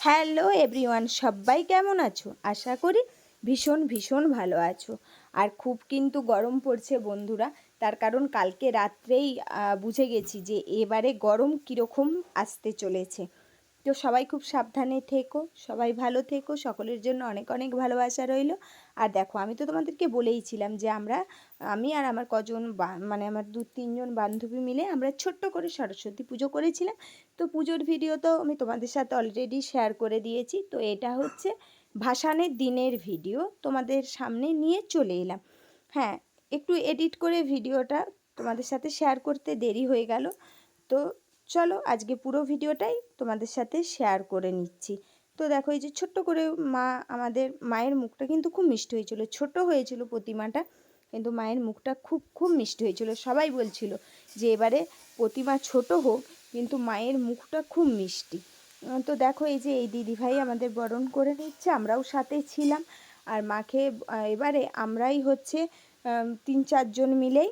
Hello everyone, সবাই কেমন আছো? আশা করি ভীষণ ভীষণ ভালো আছো। আর খুব কিন্তু গরম পড়ছে বন্ধুরা, তার কারণ কালকে রাত্রেই বুঝে গেছি যে এবারে গরম কীরকম আসতে চলেছে। তো সবাই খুব সাবধানে থেকো, সবাই ভালো থেকো, সকলের জন্য অনেক অনেক ভালোবাসা রইল। আর দেখো, আমি তো তোমাদেরকে বলেইছিলাম যে আমরা, আমি আর আমার কজন মানে আমার দু তিনজন বান্ধবী মিলে আমরা ছোট্ট করে সরস্বতী পুজো করেছিলাম। তো পুজোর ভিডিও তো আমি তোমাদের সাথে অলরেডি শেয়ার করে দিয়েছি। তো এটা হচ্ছে ভাসানের দিনের ভিডিও, তোমাদের সামনে নিয়ে চলে এলাম। হ্যাঁ একটু এডিট করে ভিডিওটা তোমাদের সাথে শেয়ার করতে দেরি হয়ে গেল। তো চলো আজকে পুরো ভিডিওটাই তোমাদের সাথে শেয়ার করে নিচ্ছি। তো দেখো, এই যে ছোট্ট করে মা আমাদের মায়ের মুখটা কিন্তু খুব মিষ্টি হয়েছিল। ছোট হয়েছিল প্রতিমাটা, কিন্তু মায়ের মুখটা খুব খুব মিষ্টি হয়েছিল। সবাই বলছিল যে এবারে প্রতিমা ছোট হোক, কিন্তু মায়ের মুখটা খুব মিষ্টি। তো দেখো, এই যে এই দিদিভাই আমাদের বরণ করে নিচ্ছে, আমরাও সাথে ছিলাম। আর মাকে, এবারে আমরাই হচ্ছে তিন চারজন মিলেই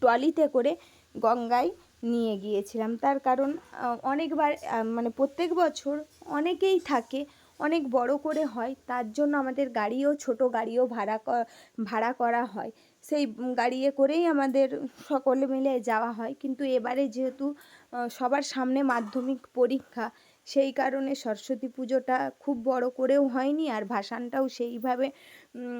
ট্রলিতে করে গঙ্গায় নিয়ে গিয়েছিলাম। তার কারণ অনেকবার মানে প্রত্যেক বছর অনেকেই থাকে অনেক বড় করে হয়, তার জন্য আমাদের গাড়িও ছোট, গাড়িও ভাড়া ভাড়া করা হয়। সেই গাড়িয়ে করেই আমাদের সকলে মিলে যাওয়া হয়। কিন্তু এবারে যেহেতু সবার সামনে মাধ্যমিক পরীক্ষা, সেই কারণে সরস্বতী পুজোটা খুব বড় করেও হয়নি আর ভাসানটাও সেইভাবে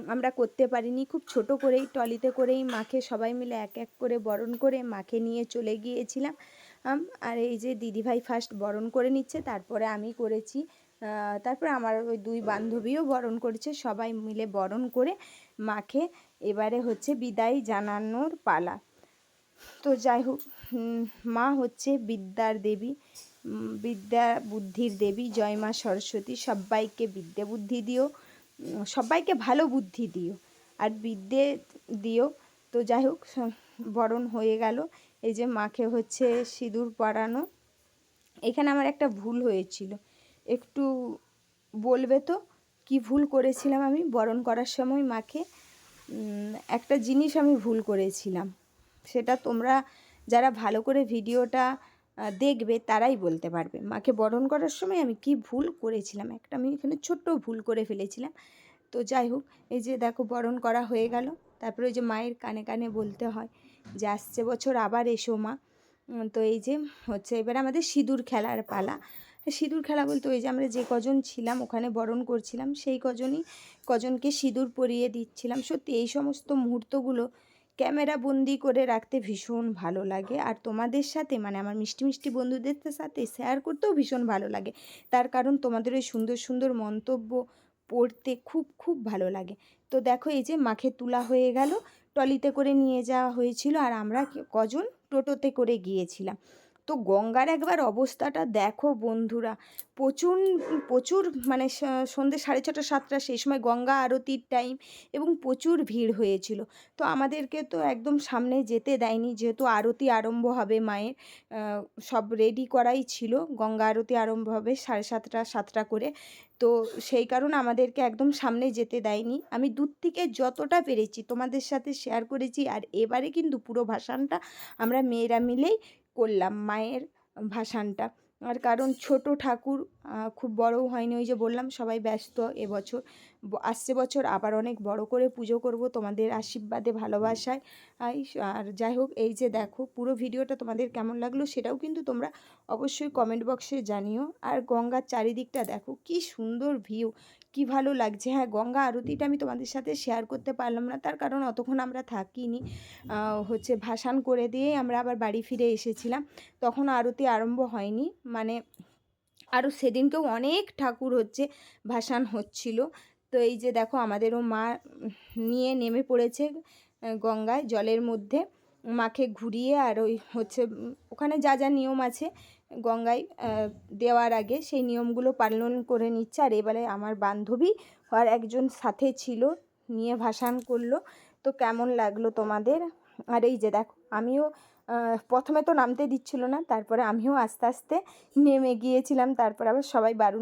আমরা করতে পারিনি। খুব ছোট করেই ট্রলিতে করেই মাকে সবাই মিলে এক এক করে বরণ করে মাকে নিয়ে চলে গিয়েছিলাম। আর এই যে দিদিভাই ফার্স্ট বরণ করে নিচ্ছে, তারপরে আমি করেছি। তারপরে আমার ওই দুই বান্ধবীও বরণ করেছে, সবাই মিলে বরণ করে মাকে এবারে হচ্ছে বিদায় জানানোর পালা। তো যাই হোক মা হচ্ছে বিদ্যার দেবী বিদ্যা বুদ্ধির দেবী, জয় মা সরস্বতী, সবাইকে বিদ্যে বুদ্ধি দিও সবাইকে ভালো বুদ্ধি দিও, আর বিদ্যে দিও। তো যাই হোক বরণ হয়ে গেল, এই যে মাকে হচ্ছে সিঁদুর পরানো। এখানে আমার একটা ভুল হয়েছিল। একটু বলবে তো, কি ভুল করেছিলাম আমি? বরণ করার সময় মাকে একটা জিনিস আমি ভুল করেছিলাম। সেটা তোমরা যারা ভালো করে ভিডিওটা দেখবে তারাই বলতে পারবে। মাকে বরণ করার সময় আমি কি ভুল করেছিলাম? একটা আমি এখানে ছোট্ট ভুল করে ফেলেছিলাম। তো যাই হোক, এই যে দেখো বরণ করা হয়ে গেল। তারপরে ওই যে মায়ের কানে কানে বলতে হয় যে, আসছে বছর, আবার এসো মা। তো এই যে হচ্ছে এবার আমাদের সিঁদুর খেলার পালা। সিঁদুর খেলা বলতে ওই যে আমরা যে কজন ছিলাম, ওখানে বরণ করছিলাম, সেই কজনই, কজনকে সিঁদুর পরিয়ে দিচ্ছিলাম। সত্যি এই সমস্ত মুহূর্তগুলো ক্যামেরা বন্দি করে রাখতে ভীষণ ভালো লাগে। আর তোমাদের সাথে মানে আমার মিষ্টি মিষ্টি বন্ধুদের সাথে শেয়ার করতেও ভীষণ ভালো লাগে। তার কারণ তোমাদের ওই সুন্দর সুন্দর মন্তব্য পড়তে খুব খুব ভালো লাগে। তো দেখো এই যে মাখে তোলা হয়ে গেল, টলিতে করে নিয়ে যাওয়া হয়েছিল। আর আমরা কজন? টোটোতে করে গিয়েছিলাম। তো গঙ্গার একবার অবস্থাটা দেখো বন্ধুরা। প্রচুর প্রচুর মানে সন্ধ্যে সাড়ে ছটা, সাতটা সেই সময় গঙ্গা আরতির টাইম এবং প্রচুর ভিড় হয়েছিল। তো আমাদেরকে তো একদম সামনে যেতে দেয়নি, যেহেতু আরতি আরম্ভ হবে মায়ের সব রেডি করাই ছিল। গঙ্গা আরতি আরম্ভ হবে সাড়ে সাতটা সাতটা করে। তো সেই কারণে আমাদেরকে একদম সামনে যেতে দেয়নি। আমি দূর থেকে যতটা পেরেছি তোমাদের সাথে শেয়ার করেছি, আর এবারে কিন্তু পুরো ভাসানটা আমরা মেয়েরা মিলেই করলাম মায়ের ভাসানটা। আর কারণ ছোট ঠাকুর খুব বড়ও হয়নি ওই যে বললাম সবাই ব্যস্ত এবছর। আসছে বছর আবার অনেক বড় করে পুজো করব তোমাদের আশীর্বাদে, ভালোবাসায়। আর যাই হোক, এই যে দেখো, পুরো ভিডিওটা তোমাদের কেমন লাগল সেটাও কিন্তু তোমরা অবশ্যই কমেন্ট বক্সে জানিও। আর গঙ্গার চারিদিকটা দেখো, কি সুন্দর ভিউ কি ভালো লাগছে। হ্যাঁ গঙ্গা আরতিটা আমি তোমাদের সাথে শেয়ার করতে পারলাম না, তার কারণ অতক্ষণ আমরা থাকিনি। হচ্ছে ভাসান করে দিয়েই আমরা আবার বাড়ি ফিরে এসেছিলাম। তখন আরতি আরম্ভ হয়নি মানে আরও সেদিনকেও অনেক ঠাকুর হচ্ছে, ভাসান হচ্ছিল। তো এই যে দেখো আমাদেরও মা নিয়ে নেমে পড়েছে গঙ্গায় জলের মধ্যে। মাকে ঘুরিয়ে আর ওই হচ্ছে, ওখানে যা যা নিয়ম আছে গঙ্গায় দেওয়ার আগে সেই নিয়মগুলো পালন করে নিচ্ছে। আর এবারে আমার বান্ধবী আর একজন সাথে ছিল, নিয়ে ভাসান করল। তো কেমন লাগল তোমাদের? আর এই যে দেখো, আমিও প্রথমে তো নামতে দিচ্ছিল না, তারপরে আমিও আস্তে আস্তে নেমে গিয়েছিলাম, তারপর আবার সবাই বারণ